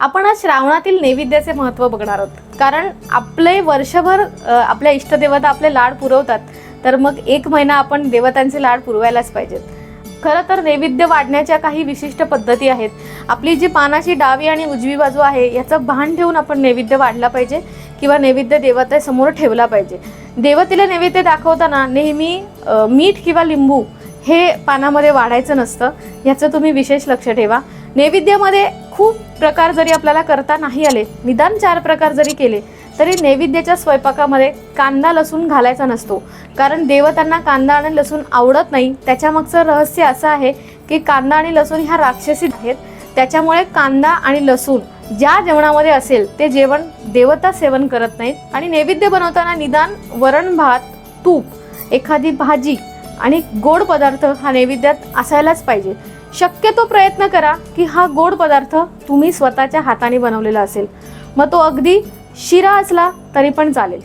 आपण आज श्रावणातील नैवेद्याचे महत्त्व बघणार आहोत. कारण आपले वर्षभर आपल्या इष्टदेवता आपले लाड पुरवतात तर मग एक महिना आपण देवतांचे लाड पुरवायलाच पाहिजेत. खरं तर नैवेद्य वाढण्याच्या काही विशिष्ट पद्धती आहेत. आपली जी पानाची डावी आणि उजवी बाजू आहे याचं भान ठेवून आपण नैवेद्य वाढला पाहिजे किंवा नैवेद्य देवतेसमोर ठेवला पाहिजे. देवतेला नैवेद्य दाखवताना नेहमी मीठ किंवा लिंबू हे पानामध्ये वाढायचं नसतं. याचं तुम्ही विशेष लक्ष ठेवा. नैवेद्यामध्ये खूप प्रकार जरी आपल्याला करता नाही आले निदान चार प्रकार जरी केले तरी नैवेद्याच्या स्वयंपाकामध्ये कांदा लसूण घालायचा नसतो. कारण देवतांना कांदा आणि लसूण आवडत नाही. त्याच्यामागचं रहस्य असं आहे की कांदा आणि लसूण ह्या राक्षसी आहेत. त्याच्यामुळे कांदा आणि लसूण ज्या जेवणामध्ये असेल ते जेवण देवता सेवन करत नाहीत. आणि नैवेद्य बनवताना निदान वरण भात तूप एखादी भाजी आणि गोड पदार्थ हा नैवेद्यात असायलाच पाहिजे. शक्यतो प्रयत्न करा की हा गोड पदार्थ तुम्ही स्वतःच्या हाताने बनवलेला असेल. मग तो अगदी शिरा असला तरी पण चालेल.